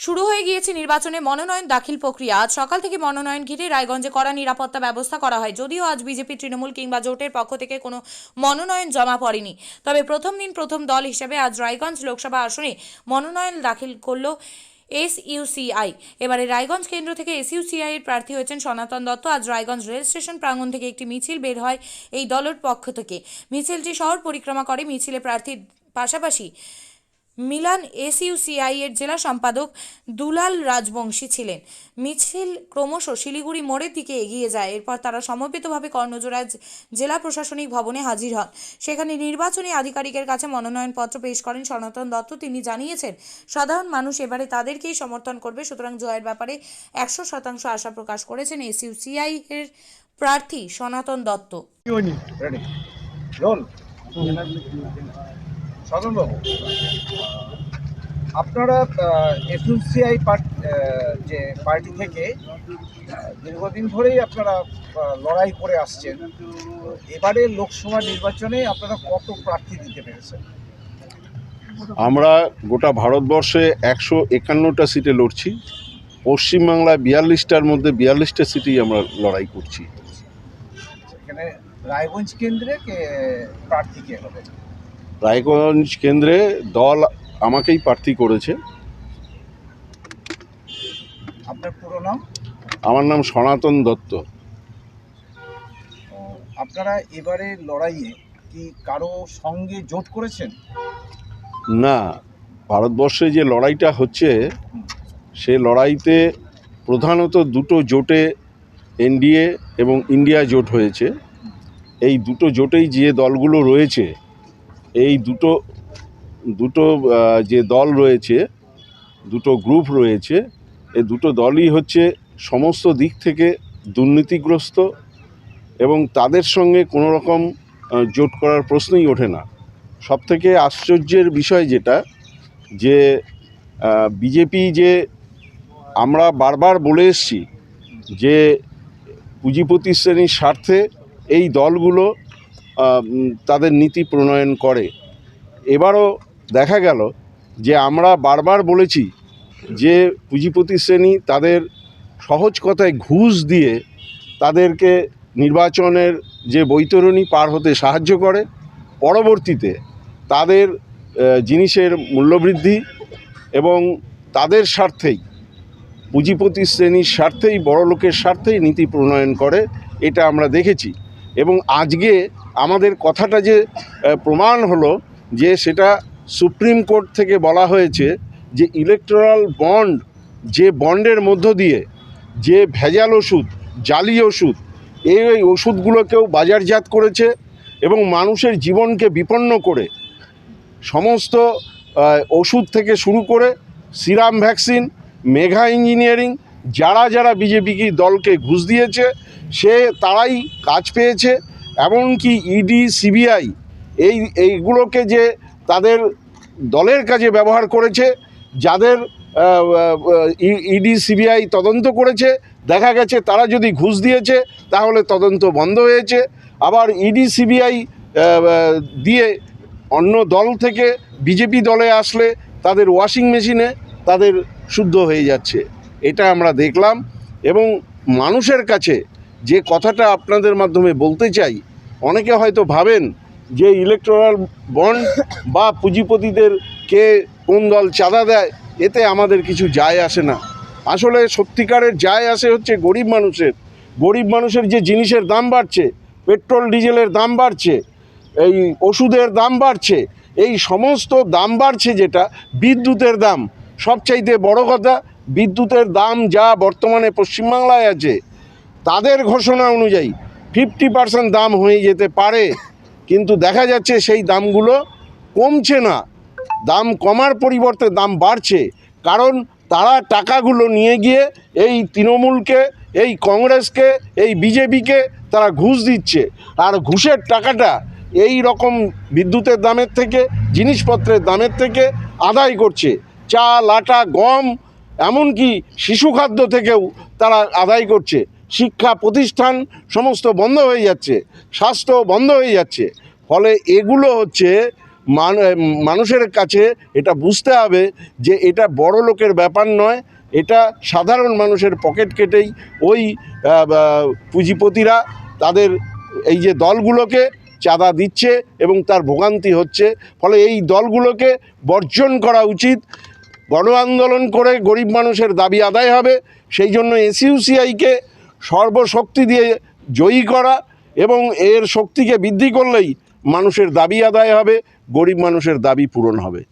শুরু হয়ে গিয়েছে নির্বাচনে মনোনয়ন দাখিল প্রক্রিয়া। আজ সকাল থেকে মনোনয়ন ঘিরে রায়গঞ্জে কড়া নিরাপত্তা ব্যবস্থা করা হয়। যদিও আজ বিজেপি, তৃণমূল কিংবা জোটের পক্ষ থেকে কোনো মনোনয়ন জমা পড়েনি। তবে প্রথম দিন প্রথম দল হিসেবে আজ রায়গঞ্জ লোকসভা আসনে মনোনয়ন দাখিল করল এস ইউসিআই এবারে রায়গঞ্জ কেন্দ্র থেকে এস ইউসিআই এর প্রার্থী হয়েছেন সনাতন দত্ত। আজ রায়গঞ্জ রেল স্টেশন প্রাঙ্গণ থেকে একটি মিছিল বের হয় এই দলের পক্ষ থেকে। মিছিলটি শহর পরিক্রমা করে। মিছিলে প্রার্থীর পাশাপাশি মিলান এসইউসিআই এর জেলা সম্পাদক দুলাল রাজবংশী ছিলেন। মিছিল ক্রমশ শিলিগুড়ি মোড়ের দিকে এগিয়ে যায়। এরপর তারা সমবেতভাবে কর্ণজোড়া জেলা প্রশাসনিক ভবনে হাজির হন। সেখানে নির্বাচনী আধিকারিকের কাছে মনোনয়নপত্র পেশ করেন সনাতন দত্ত। তিনি জানিয়েছেন, সাধারণ মানুষ এবারে তাদেরকেই সমর্থন করবে। সুতরাং জয়ের ব্যাপারে একশো শতাংশ আশা প্রকাশ করেছেন এসইউসিআই এর প্রার্থী সনাতন দত্ত। সাধনবাবু আপনারা এসইউসিআই যে পার্টি থেকে দীর্ঘদিন ধরেই আপনারা লড়াই করে আসছেন এবারে লোকসভা নির্বাচনে আপনারা কত প্রার্থী দিতে পেরেছেন? আমরা গোটা ভারতবর্ষে একশো একান্নটা সিটে লড়ছি পশ্চিমবাংলায় বিয়াল্লিশটার মধ্যে বিয়াল্লিশটা সিটেই আমরা লড়াই করছি। এখানে রায়গঞ্জ কেন্দ্রে প্রার্থী কে হবে? রায়গঞ্জ কেন্দ্রে দল আমাকেই প্রার্থী করেছে। আপনার পুরো নাম? আমার নাম সনাতন দত্ত। আপনারা এবারে লড়াইয়ে কি কারও সঙ্গে জোট করেছেন? না ভারতবর্ষে যে লড়াইটা হচ্ছে সে লড়াইতে প্রধানত দুটো জোটে এনডিএ এবং ইন্ডিয়া জোট হয়েছে। এই দুটো জোটেই যে দলগুলো রয়েছে এই দুটো দুটো যে দল রয়েছে, দুটো গ্রুপ রয়েছে, এই দুটো দলই হচ্ছে সমস্ত দিক থেকে দুর্নীতিগ্রস্ত এবং তাদের সঙ্গে কোনো রকম জোট করার প্রশ্নই ওঠে না। সবথেকে আশ্চর্যের বিষয় যেটা, যে বিজেপি যে আমরা বারবার বলে এসছি যে পুঁজিপতি শ্রেণির স্বার্থে এই দলগুলো তাদের নীতি প্রণয়ন করে। এবারও দেখা গেল যে আমরা বারবার বলেছি যে পুঁজিপতি শ্রেণি তাদের সহজ কথায় ঘুষ দিয়ে তাদেরকে নির্বাচনের যে বৈতরণী পার হতে সাহায্য করে। পরবর্তীতে তাদের জিনিসের মূল্যবৃদ্ধি এবং তাদের স্বার্থেই, পুঁজিপতি শ্রেণির স্বার্থেই বড় লোকের স্বার্থেই নীতি প্রণয়ন করে, এটা আমরা দেখেছি। এবং আজকে আমাদের কথাটা যে প্রমাণ হলো যে সেটা সুপ্রিম কোর্ট থেকে বলা হয়েছে যে ইলেকট্রাল বন্ড যে বন্ডের মধ্য দিয়ে যে ভেজাল ওষুধ, জালি ওষুধ, এই ওই ওষুধগুলোকেও বাজারজাত করেছে এবং মানুষের জীবনকে বিপন্ন করে সমস্ত ওষুধ থেকে শুরু করে সিরাম ভ্যাকসিন, মেঘা ইঞ্জিনিয়ারিং, যারা যারা বিজেপি দলকে ঘুষ দিয়েছে, সে তারাই কাজ পেয়েছে। এমনকি ইডি, সিবিআই এই, এইগুলোকে যে তাদের দলের কাজে ব্যবহার করেছে, যাদের ইডি, সিবিআই তদন্ত করেছে, দেখা গেছে তারা যদি ঘুষ দিয়েছে, তাহলে তদন্ত বন্ধ হয়েছে। আবার ইডি, সিবিআই দিয়ে অন্য দল থেকে বিজেপি দলে আসলে তাদের ওয়াশিং মেশিনে তাদের শুদ্ধ হয়ে যাচ্ছে। এটা আমরা দেখলাম এবং মানুষের কাছে যে কথাটা আপনাদের মাধ্যমে বলতে চাই, অনেকে হয়তো ভাবেন যে ইলেকট্রাল বন্ড বা পুঁজিপতিদের কে কোন দল চাঁদা দেয়, এতে আমাদের কিছু যায় আসে না। আসলে সত্যিকারের যায় আসে হচ্ছে গরিব মানুষের। গরিব মানুষের যে জিনিসের দাম বাড়ছে, পেট্রোল, ডিজেলের দাম বাড়ছে, এই ওষুধের দাম বাড়ছে, এই সমস্ত দাম বাড়ছে যেটা বিদ্যুতের দাম। সবচাইতে বড় কথা, বিদ্যুতের দাম যা বর্তমানে পশ্চিমবাংলায় আছে তাদের ঘোষণা অনুযায়ী ফিফটি পার্সেন্ট দাম হয়ে যেতে পারে। কিন্তু দেখা যাচ্ছে সেই দামগুলো কমছে না। দাম কমার পরিবর্তে দাম বাড়ছে। কারণ তারা টাকাগুলো নিয়ে গিয়ে এই তৃণমূলকে, এই কংগ্রেসকে, এই বিজেপিকে তারা ঘুষ দিচ্ছে। আর ঘুষের টাকাটা এই রকম বিদ্যুতের দামের থেকে, জিনিসপত্রের দামের থেকে আদায় করছে। চাল আটা গম, এমনকি শিশু খাদ্য থেকেও তারা আদায় করছে। শিক্ষা প্রতিষ্ঠান সমস্ত বন্ধ হয়ে যাচ্ছে স্বাস্থ্য বন্ধ হয়ে যাচ্ছে। ফলে এগুলো হচ্ছে মানুষের কাছে এটা বুঝতে হবে যে এটা বড় লোকের ব্যাপার নয়, এটা সাধারণ মানুষের পকেট কেটেই ওই পুঁজিপতিরা তাদের এই যে দলগুলোকে চাঁদা দিচ্ছে এবং তার ভোগান্তি হচ্ছে। ফলে এই দলগুলোকে বর্জন করা উচিত। গণ আন্দোলন করে গরিব মানুষের দাবি আদায় হবে, সেই জন্য এসইউসিআইকে সর্বশক্তি দিয়ে জয়ী করা এবং এর শক্তিকে বৃদ্ধি করলেই মানুষের দাবি আদায় হবে, গরিব মানুষের দাবি পূরণ হবে।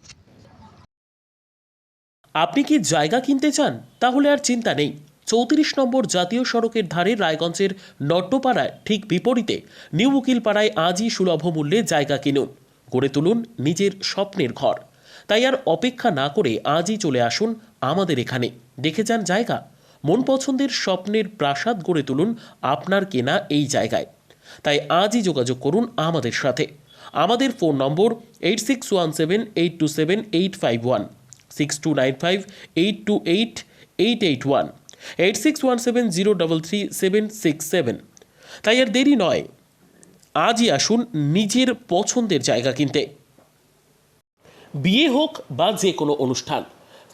আপনি কি জায়গা কিনতে চান? তাহলে আর চিন্তা নেই। চৌত্রিশ নম্বর জাতীয় সড়কের ধারে রায়গঞ্জের নট্টপাড়ায় ঠিক বিপরীতে নিউ উকিলপাড়ায় আজই সুলভ মূল্যে জায়গা কিনুন। গড়ে তুলুন নিজের স্বপ্নের ঘর। তাই আর অপেক্ষা না করে আজই চলে আসুন আমাদের এখানে। দেখে যান জায়গা। মন পছন্দের স্বপ্নের প্রাসাদ গড়ে তুলুন আপনার কেনা এই জায়গায়। তাই আজই যোগাযোগ করুন আমাদের সাথে। আমাদের phone number eight six one seven eight two seven eight five one six two nine five eight two eight eight eight one eight six one seven zero double three seven six seven তাই আর দেরি নয়, আজই আসুন নিজের পছন্দের জায়গা কিনতে। বিয়ে হোক বা যে কোনো অনুষ্ঠান